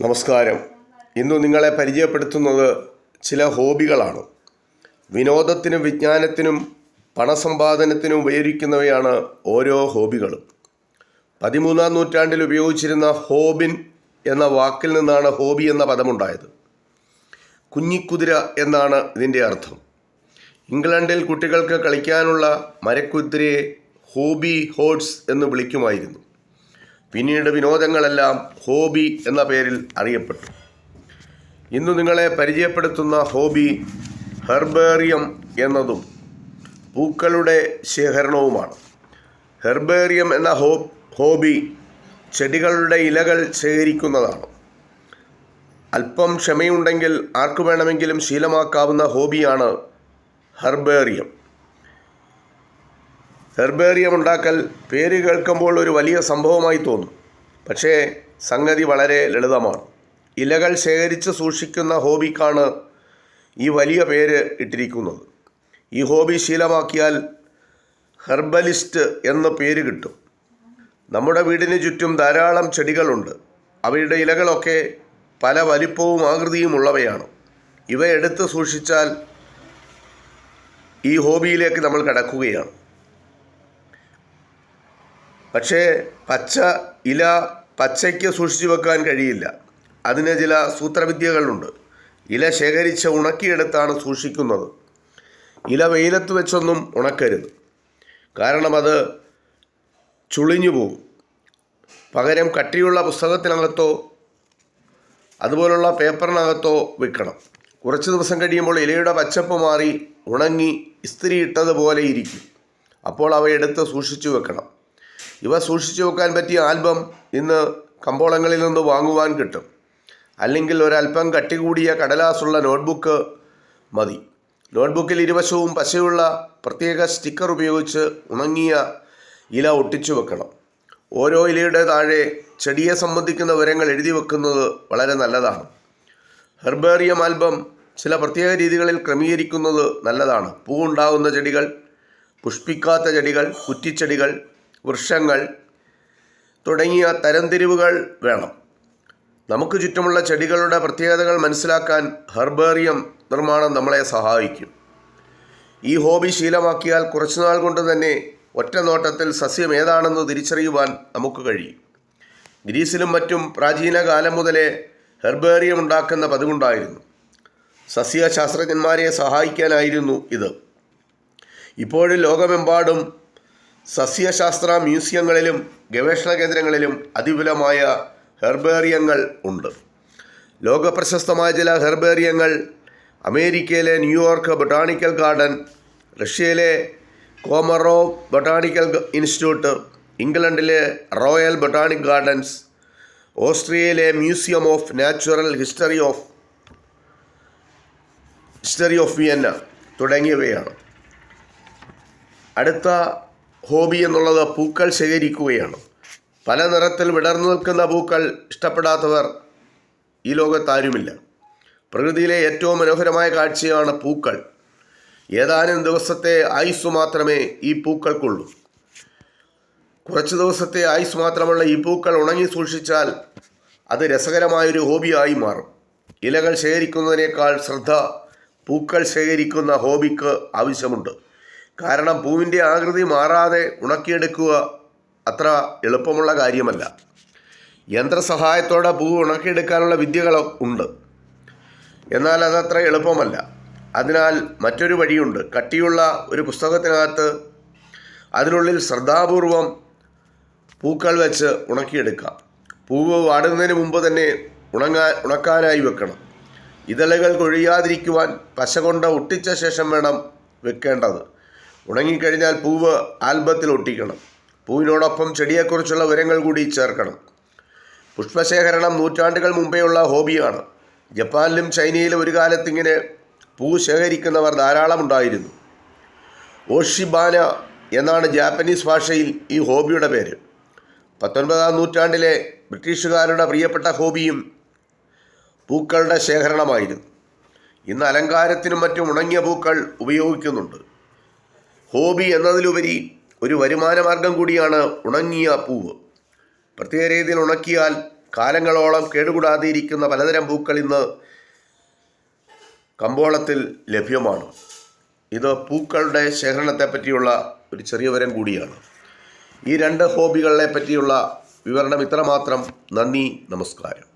നമസ്കാരം. ഇന്ന് നിങ്ങളെ പരിചയപ്പെടുത്തുന്നത് ചില ഹോബികളാണ്. വിനോദത്തിനും വിജ്ഞാനത്തിനും പണസമ്പാദനത്തിനും ഉപയോഗിക്കുന്നവയാണ് ഓരോ ഹോബികളും. പതിമൂന്നാം നൂറ്റാണ്ടിൽ ഉപയോഗിച്ചിരുന്ന ഹോബിൻ എന്ന വാക്കിൽ നിന്നാണ് ഹോബി എന്ന പദമുണ്ടായത്. കുഞ്ഞിക്കുതിര എന്നാണ് ഇതിന്റെ അർത്ഥം. ഇംഗ്ലണ്ടിൽ കുട്ടികൾക്ക് കളിക്കാനുള്ള മരക്കുതിരയെ ഹോബി ഹോഡ്സ് എന്ന് വിളിക്കുമായിരുന്നു. പിന്നീട് വിനോദങ്ങളെല്ലാം ഹോബി എന്ന പേരിൽ അറിയപ്പെട്ടു. ഇന്ന് നിങ്ങളെ പരിചയപ്പെടുത്തുന്ന ഹോബി ഹെർബേറിയം എന്നതും പൂക്കളുടെ ശേഖരണവുമാണ്. ഹെർബേറിയം എന്ന ഹോ ഹോബി ചെടികളുടെ ഇലകൾ ശേഖരിക്കുന്നതാണ്. അല്പം ക്ഷമയുണ്ടെങ്കിൽ ആർക്കു വേണമെങ്കിലും ശീലമാക്കാവുന്ന ഹോബിയാണ് ഹെർബേറിയം. ഹെർബേറിയം ഉണ്ടാക്കൽ പേര് കേൾക്കുമ്പോൾ ഒരു വലിയ സംഭവമായി തോന്നും. പക്ഷേ സംഗതി വളരെ ലളിതമാണ്. ഇലകൾ ശേഖരിച്ച് സൂക്ഷിക്കുന്ന ഹോബിക്കാണ് ഈ വലിയ പേര് ഇട്ടിരിക്കുന്നത്. ഈ ഹോബി ശീലമാക്കിയാൽ ഹെർബലിസ്റ്റ് എന്ന പേര് കിട്ടും. നമ്മുടെ വീടിന് ചുറ്റും ധാരാളം ചെടികളുണ്ട്. അവയുടെ ഇലകളൊക്കെ പല വലിപ്പവും ആകൃതിയുമുള്ളവയാണ്. ഇവ എടുത്ത് സൂക്ഷിച്ചാൽ ഈ ഹോബിയിലേക്ക് നമ്മൾ കടക്കുകയാണ്. പക്ഷേ പച്ച ഇല പച്ചയ്ക്ക് സൂക്ഷിച്ചു വെക്കാൻ കഴിയില്ല. അതിന് ചില സൂത്രവിദ്യകളുണ്ട്. ഇല ശേഖരിച്ച് ഉണക്കിയെടുത്താണ് സൂക്ഷിക്കുന്നത്. ഇല വെയിലത്ത് വെച്ചൊന്നും ഉണക്കരുത്. കാരണം അത് ചുളിഞ്ഞു പോകും പകരം കട്ടിയുള്ള പുസ്തകത്തിനകത്തോ അതുപോലുള്ള പേപ്പറിനകത്തോ വെക്കണം. കുറച്ച് ദിവസം കഴിയുമ്പോൾ ഇലയുടെ പച്ചപ്പ് മാറി ഉണങ്ങി ഇസ്തിരി ഇട്ടതുപോലെ ഇരിക്കും. അപ്പോൾ അവ എടുത്ത് സൂക്ഷിച്ചു വെക്കണം. ഇവ സൂക്ഷിച്ചു വെക്കാൻ പറ്റിയ ആൽബം ഇന്ന് കമ്പോളങ്ങളിൽ നിന്ന് വാങ്ങുവാൻ കിട്ടും. അല്ലെങ്കിൽ ഒരല്പം കട്ടി കൂടിയ കടലാസുള്ള നോട്ട്ബുക്ക് മതി. നോട്ട്ബുക്കിൽ ഇരുവശവും പശയുള്ള പ്രത്യേക സ്റ്റിക്കർ ഉപയോഗിച്ച് ഉണങ്ങിയ ഇല ഒട്ടിച്ചു വെക്കണം. ഓരോ ഇലയുടെ താഴെ ചെടിയെ സംബന്ധിക്കുന്ന വിവരങ്ങൾ എഴുതി വെക്കുന്നത് വളരെ നല്ലതാണ്. ഹെർബേറിയം ആൽബം ചില പ്രത്യേക രീതികളിൽ ക്രമീകരിക്കുന്നത് നല്ലതാണ്. പൂവുണ്ടാകുന്ന ചെടികൾ പുഷ്പിക്കാത്ത ചെടികൾ കുറ്റിച്ചെടികൾ വൃക്ഷങ്ങൾ തുടങ്ങിയ തരംതിരിവുകൾ വേണം. നമുക്ക് ചുറ്റുമുള്ള ചെടികളുടെ പ്രത്യേകതകൾ മനസ്സിലാക്കാൻ ഹെർബേറിയം നിർമ്മാണം നമ്മളെ സഹായിക്കും. ഈ ഹോബി ശീലമാക്കിയാൽ കുറച്ചുനാൾ കൊണ്ട് തന്നെ ഒറ്റ നോട്ടത്തിൽ സസ്യം ഏതാണെന്ന് തിരിച്ചറിയുവാൻ നമുക്ക് കഴിയും. ഗ്രീസിലും മറ്റും പ്രാചീന കാലം മുതലേ ഹെർബേറിയം ഉണ്ടാക്കുന്ന പതിവുണ്ടായിരുന്നു. സസ്യശാസ്ത്രജ്ഞന്മാരെ സഹായിക്കാനായിരുന്നു ഇത്. ഇപ്പോഴും ലോകമെമ്പാടും സസ്യശാസ്ത്ര മ്യൂസിയങ്ങളിലും ഗവേഷണ കേന്ദ്രങ്ങളിലും അതിവിപുലമായ ഹെർബേറിയങ്ങൾ ഉണ്ട്. ലോകപ്രശസ്തമായ ചില ഹെർബേറിയങ്ങൾ അമേരിക്കയിലെ ന്യൂയോർക്ക് ബൊട്ടാണിക്കൽ ഗാർഡൻ റഷ്യയിലെ കോമറോ ബൊട്ടാണിക്കൽ ഇൻസ്റ്റിറ്റ്യൂട്ട് ഇംഗ്ലണ്ടിലെ royal botanic gardens ഓസ്ട്രിയയിലെ museum of natural history of history of Vienna തുടങ്ങിയവയാണ്. അടുത്ത ഹോബി എന്നുള്ളത് പൂക്കൾ ശേഖരിക്കുകയാണ്. പല നിറത്തിൽ വിടർന്നു നിൽക്കുന്ന പൂക്കൾ ഇഷ്ടപ്പെടാത്തവർ ഈ ലോകത്താരുമില്ല. പ്രകൃതിയിലെ ഏറ്റവും മനോഹരമായ കാഴ്ചയാണ് പൂക്കൾ. ഏതാനും ദിവസത്തെ ആയുസ് മാത്രമേ ഈ പൂക്കൾക്കുള്ളൂ. കുറച്ച് ദിവസത്തെ ആയുസ് മാത്രമുള്ള ഈ പൂക്കൾ ഉണങ്ങി സൂക്ഷിച്ചാൽ അത് രസകരമായൊരു ഹോബിയായി മാറും. ഇലകൾ ശേഖരിക്കുന്നതിനേക്കാൾ ശ്രദ്ധ പൂക്കൾ ശേഖരിക്കുന്ന ഹോബിക്ക് ആവശ്യമുണ്ട്. കാരണം പൂവിന്റെ ആകൃതി മാറാതെ ഉണക്കിയെടുക്കുക അത്ര എളുപ്പമുള്ള കാര്യമല്ല. യന്ത്രസഹായത്തോടെ പൂ ഉണക്കിയെടുക്കാനുള്ള വിദ്യകൾ ഉണ്ട്. എന്നാൽ അതത്ര എളുപ്പമല്ല. അതിനാൽ മറ്റൊരു വഴിയുണ്ട്. കട്ടിയുള്ള ഒരു പുസ്തകത്തിനകത്ത് അതിനുള്ളിൽ ശ്രദ്ധാപൂർവം പൂക്കൾ വെച്ച് ഉണക്കിയെടുക്കാം. പൂവ് വാടുന്നതിന് മുമ്പ് തന്നെ ഉണങ്ങാൻ ഉണക്കാനായി വെക്കണം. ഇതളുകൾ കൊഴിയാതിരിക്കുവാൻ പശ കൊണ്ട് ഒട്ടിച്ച ശേഷം വേണം വെക്കേണ്ടത്. ഉണങ്ങിക്കഴിഞ്ഞാൽ പൂവ് ആൽബത്തിൽ ഒട്ടിക്കണം. പൂവിനോടൊപ്പം ചെടിയെക്കുറിച്ചുള്ള വിവരങ്ങൾ കൂടി ചേർക്കണം. പുഷ്പശേഖരണം നൂറ്റാണ്ടുകൾ മുമ്പേയുള്ള ഹോബിയാണ്. ജപ്പാനിലും ചൈനയിലും ഒരു കാലത്ത് ഇങ്ങനെ പൂ ശേഖരിക്കുന്നവർ ധാരാളം ഉണ്ടായിരുന്നു. ഓഷിബാന എന്നാണ് ജാപ്പനീസ് ഭാഷയിൽ ഈ ഹോബിയുടെ പേര്. പത്തൊൻപതാം നൂറ്റാണ്ടിലെ ബ്രിട്ടീഷുകാരുടെ പ്രിയപ്പെട്ട ഹോബിയും പൂക്കളുടെ ശേഖരണമായിരുന്നു. ഇന്ന് അലങ്കാരത്തിനും മറ്റും ഉണങ്ങിയ പൂക്കൾ ഉപയോഗിക്കുന്നുണ്ട്. ഹോബി എന്നതിലുപരി ഒരു വരുമാന മാർഗം കൂടിയാണ് ഉണങ്ങിയ പൂവ്. പ്രത്യേക രീതിയിൽ ഉണക്കിയാൽ കാലങ്ങളോളം കേടുകൂടാതെ ഇരിക്കുന്ന പലതരം പൂക്കൾ ഇന്ന് കമ്പോളത്തിൽ ലഭ്യമാണ്. ഇത് പൂക്കളുടെ ശേഖരണത്തെ പറ്റിയുള്ള ഒരു ചെറിയ വിവരം കൂടിയാണ്. ഈ രണ്ട് ഹോബികളെ പറ്റിയുള്ള വിവരണം ഇത്രമാത്രം. നന്ദി നമസ്കാരം.